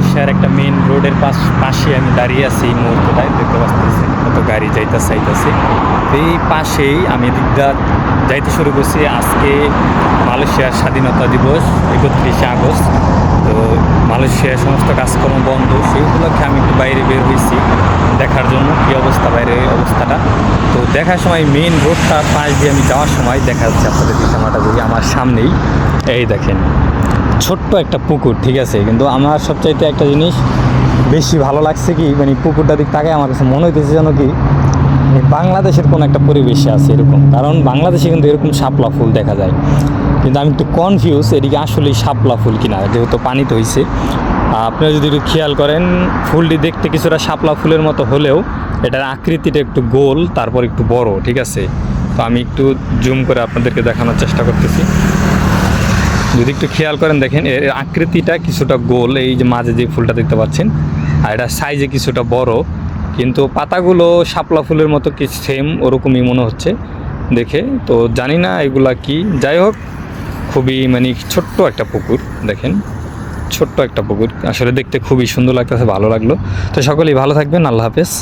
মালয়েশিয়ার একটা মেন রোডের পাশ পাশে আমি দাঁড়িয়ে আছি এই মুহূর্তটায় দেখতে পাচ্ছি কত গাড়ি যাইতেছে যাইতেছে। এই পাশেই আমি দিকটা যাইতে শুরু করছি আজকে মালয়েশিয়ার স্বাধীনতা দিবস, একত্রিশে আগস্ট। তো মালয়েশিয়ার সমস্ত কাজকর্ম বন্ধ, সেই উপলক্ষে আমি একটু বাইরে বের হয়েছি, দেখার জন্য কী অবস্থা বাইরের অবস্থাটা। তো দেখার সময় মেইন রোডটা পাশ দিয়ে আমি যাওয়ার সময় দেখা যাচ্ছে আপনাদের দিশামাটা যদি আমার সামনেই। এই দেখেন। ছোট্ট একটা পুকুর, ঠিক আছে? কিন্তু আমার সবচাইতে একটা জিনিস বেশি ভালো লাগছে কি মানে পুকুরটা দিক তাকে আমার কাছে মনে হইতেছে যেন কি মানে বাংলাদেশের কোনো একটা পরিবেশে আছে এরকম। কারণ বাংলাদেশে কিন্তু এরকম শাপলা ফুল দেখা যায়। কিন্তু আমি একটু কনফিউজ এদিকে আসলেই শাপলা ফুল কিনা, যেহেতু পানিতে হয়েছে আপনারা যদি একটু খেয়াল করেন, ফুলটি দেখতে কিছুটা শাপলা ফুলের মতো হলেও এটার আকৃতিটা একটু গোল, তারপর একটু বড়, ঠিক আছে? তো আমি একটু জুম করে আপনাদেরকে দেখানোর চেষ্টা করতেছি। যদি একটু খেয়াল করেন দেখেন, এর আকৃতিটা কিছুটা গোল, এই যে মাঝে যে ফুলটা দেখতে পাচ্ছেন, আর এটা সাইজে কিছুটা বড়, কিন্তু পাতাগুলো শাপলা ফুলের মতো কি সেম ওরকমই মনে হচ্ছে দেখে। তো জানি না এগুলা কি, যাই হোক, খুবই মানে ছোট্ট একটা পুকুর, দেখেন, ছোট্ট একটা পুকুর, আসলে দেখতে খুবই সুন্দর লাগতেছে, ভালো লাগল। তো সকলেই ভালো থাকবেন, আল্লাহ হাফেজ।